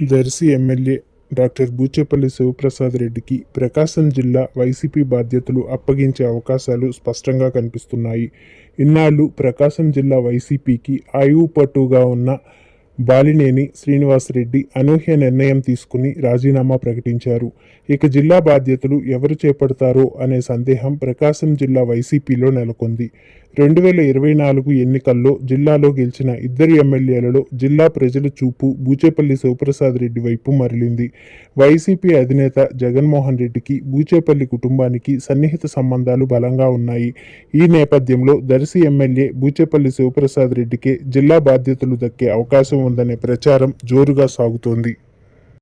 Darsi MLA doctor Buchepalli Sivaprasad రెడ్డికి ప్రకాశం జిల్లా YCP బాధ్యతలు అప్పగించే అవకాశాలు స్పష్టంగా కనిపిస్తున్నాయి. ఇన్నాళ్ళు ప్రకాశం జిల్లా వైసీపీకి ఆయువు పట్టుగా ఉన్న బాలినేని శ్రీనివాసరెడ్డి అనూహ్య నిర్ణయం తీసుకుని రాజీనామా ప్రకటించారు. ఇక జిల్లా బాధ్యతలు ఎవరు చేపడతారో అనే సందేహం ప్రకాశం జిల్లా వైసీపీలో నెలకొంది. రెండు వేల ఇరవై నాలుగు ఎన్నికల్లో జిల్లాలో గెలిచిన ఇద్దరు ఎమ్మెల్యేలలో జిల్లా ప్రజల చూపు బూచేపల్లి శివప్రసాద్ రెడ్డి వైపు మరలింది. వైసీపీ అధినేత జగన్మోహన్ రెడ్డికి బూచేపల్లి కుటుంబానికి సన్నిహిత సంబంధాలు బలంగా ఉన్నాయి. ఈ నేపథ్యంలో దర్శి ఎమ్మెల్యే బూచేపల్లి శివప్రసాద్ రెడ్డికే జిల్లా బాధ్యతలు దక్కే అవకాశం ఉందనే ప్రచారం జోరుగా సాగుతోంది.